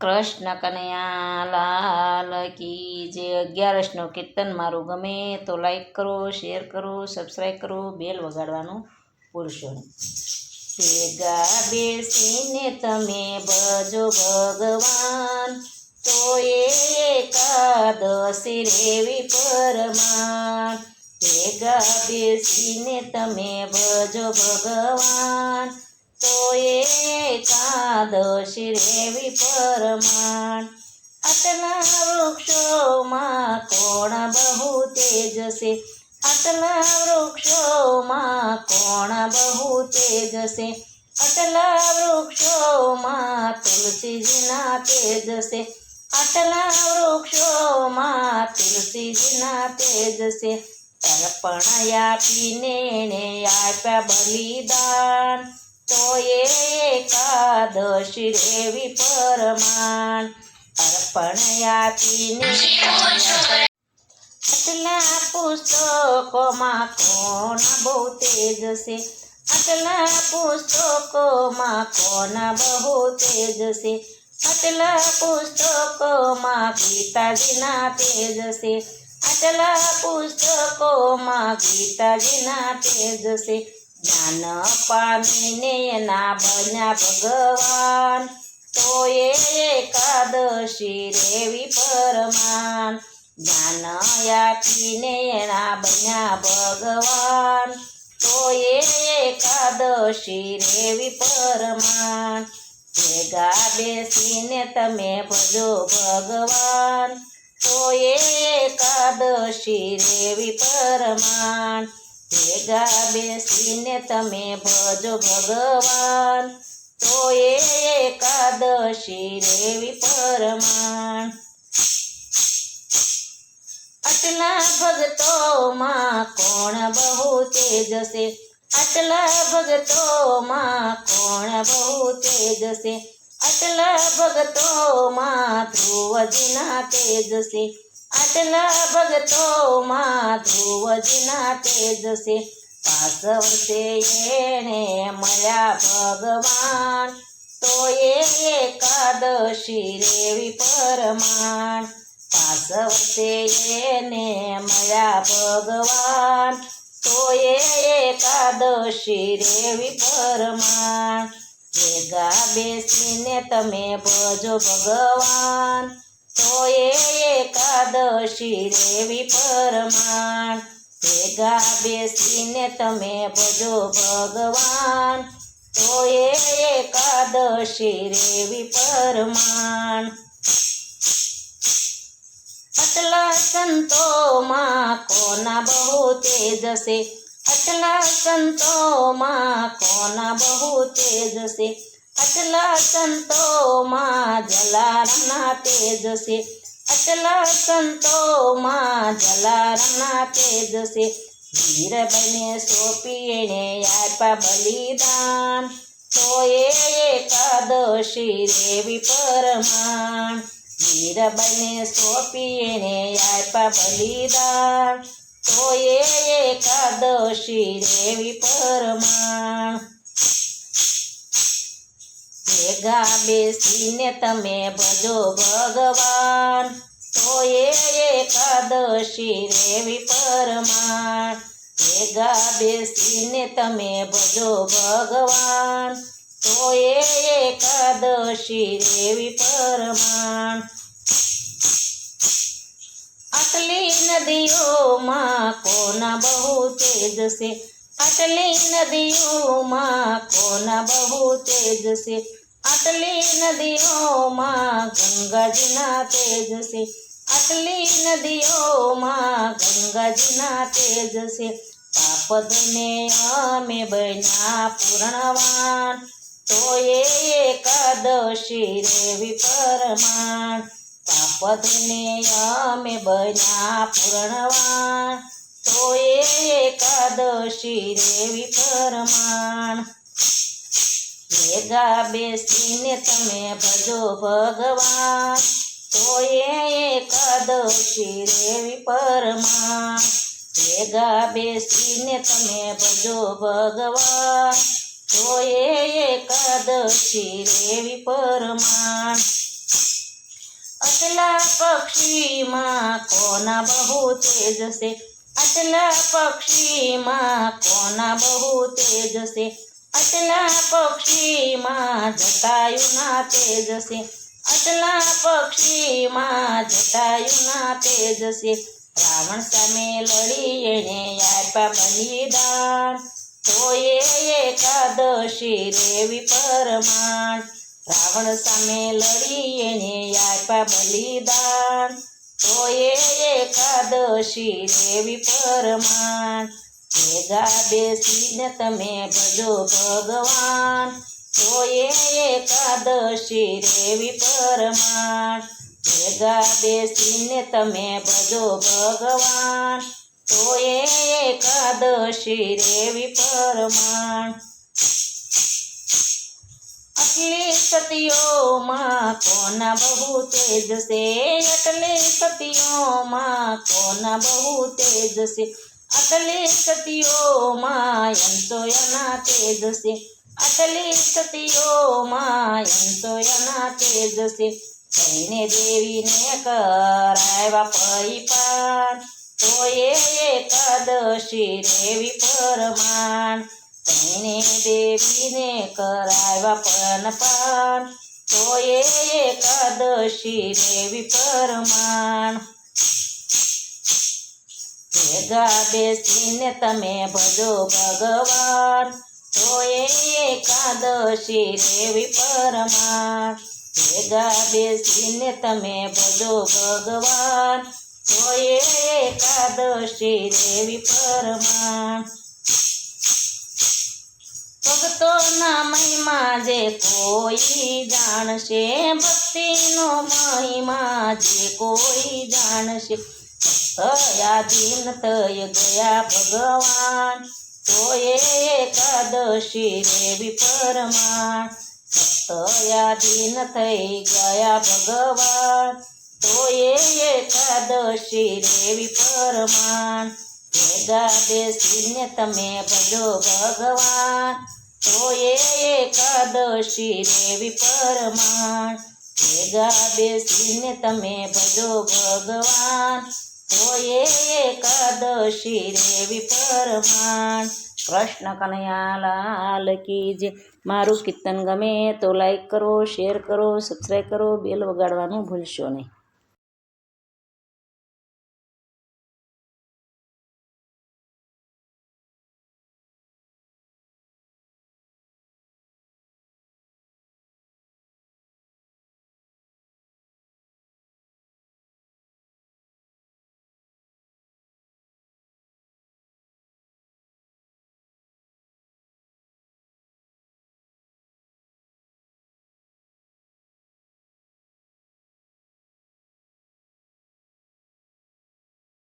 કૃષ્ણ કનૈયા લાલ કી જે અગિયારસનો કીર્તન મારું ગમે તો લાઈક કરો શેર કરો સબસ્ક્રાઈબ કરો બેલ વગાડવાનું ભૂલશો ભેગા બેસીને તમે ભજો ભગવાન, તો એકાદશી રેવી પરમાન ભેગા બેસીને તમે ભજો ભગવાન તો એકાદશી રેવી પરમાણ. આટલા વૃક્ષોમાં કોણ બહુ તેજસે? આટલા વૃક્ષોમાં કોણ બહુ તેજસે? આટલા વૃક્ષોમાં તુલસીજીના તેજસે. આટલા વૃક્ષોમાં તુલસીજીના તેજસે. તર્પણ આપીને આપ્યા બલિદાન. તો એકાદશી દેવી પરમાન અર્પણ આપીને આટલા પુસ્તકોમાં કોણ બહુ તેજ છે આટલા પુસ્તકોમાં કોણ બહુ તેજસે? આટલા પુસ્તકોમાં ગીતાજીના તેજસે? આટલા પુસ્તકોમાં ગીતાજીના તેજસે? જ્ઞાન પામીને ના બન્યા ભગવાન. તો એકાદશી રેવી પરમાન. જ્ઞાન આપીને ના બન્યા ભગવાન. તો એકાદશી રેવી પરમાન. ભેગા બેસીને તમે ભજો ભગવાન. તો એકાદશી રેવી પરમાન. ભેગા બેસીને તમે ભજો ભગવાન. તો એ એકાદશી રેવી પરમાણ. આટલા ભગતોમાં કોણ બહુ તેજસે? આટલા ભગતોમાં કોણ બહુ તેજસે? આટલા ભક્તોમાં ધ્રુવજીના તેજસે? આટલા ભગતો ભક્તોમાં ધ્રુવજીના તેજસે પાસ વર્ષે એણે મળ્યા ભગવાન. તો એ એકાદશી રેવી પરમાણ. પાસ વર્ષે એને મળ્યા ભગવાન. તો એકાદશી રેવી પરમાણ. ભેગા બેસીને તમે ભજો ભગવાન. તો એકાદશી રેવી પરમાણ, ભેગા બેસીને તમે ભજો ભગવાન. તો એકાદશી રેવી પરમાણ. આટલા સંતોમાં કોના બહુ તેજસે આટલા સંતોમાં કોના બહુ તેજસે આટલા સંતોમાં જલારામના તેજસે આટલા સંતોમાં જલારામના તેજસે વીરબને સોંપી એણે આપ્યા બલિદાન. તો એકાદશી દેવી પરમાણ. વીરબને સોંપી એણે આપ્યા બલિદાન. તો એકાદશી દેવી પરમાણ. ભેગા બેસીને તમે ભજો ભગવાન તો એકાદશી રેવી પરમાણ ભેગા બેસીને તમે ભજો ભગવાન તો એકાદશી રેવી પરમાણ આટલી નદીઓમાં કોના બહુ તેજસે આટલી નદીઓમાં કોના બહુ તેજસે આટલી નદીઓમાં ગંગાજીના તેજસે આટલી નદીઓમાં ગંગાજીના તેજસે પાપદને અમે બન્યા પૂર્ણવાન. તો એકાદશી રેવી પરમાણ પાપદને અમે બન્યા પૂર્ણવાન. તો એકાદશી રેવી પરમાણ ભેગા બેસીને તમે ભજો ભગવાન તો એકાદશી રેવી પરમાણ ભેગા બેસીને તમે ભજો ભગવાન તો એકાદશી રેવી પરમાણ આટલા પક્ષીમાં કોના બહુ તેજ છે આટલા પક્ષીમાં કોના બહુ તેજ છે આટલા પક્ષીમાં જટાયુના તેજ છે આટલા પક્ષીમાં જટાયુના તેજ છે રાવણ સામે લડી એણે આપ્યા બલિદાન. તો એ એકાદશી રેવી પરમાણ. રાવણ સામે લડી એણે આપ્યા બલિદાન. તો એ એકાદશી રેવી પરમાણ. ભેગા બેસીને તમે ભજો ભગવાન તો એ એકાદશી રેવી પરમાણ ભેગા બેસીને તમે ભજો ભગવાન તો એ એકાદશી રેવી પરમાણ આટલી સતીઓમાં કોના બહુ તેજ છે આટલી સતીઓમાં કોના બહુ તેજ છે આટલી સતીઓમાં અંતોયના તેજ છે આટલી સતીઓમાં અંતોયના તેજ છે કઈને દેવીને કરાવ્યા પરિપાન તો એ એકાદશી રેવી પરમાણ કઈને દેવીને કરાવ્યા પનપાન તો એ એકાદશી રેવી પરમાણ ભેગા બેસીને તમે ભજો ભગવાન. તો એકાદશી દેવી પરમાર. ભેગા બેસીને તમે ભજો ભગવાન. તો એકાદશી રેવી પરમાણ ભક્તોના મહિમા જે કોઈ જાણશે, ભક્તિનો મહિમા જે કોઈ જાણશે. તયાધીન થઈ ગયા ભગવાન. તો એકાદશી દેવી પરમાણ. તયાધીન થઈ ગયા ભગવાન. તો એકાદશી રેવી પરમાણ. ભેગા બેસીને તમે ભજો ભગવાન. તો એકાદશી રેવી પરમાણ. ભેગા બેસીને તમે ભજો ભગવાન. એ એકાદશી રેવી પરમાણ કૃષ્ણ કનૈયાલાલ કી જે મારું કીર્તન ગમે તો લાઈક કરો શેર કરો સબસ્ક્રાઈબ કરો બેલ વગાડવાનું ભૂલશો નહીં.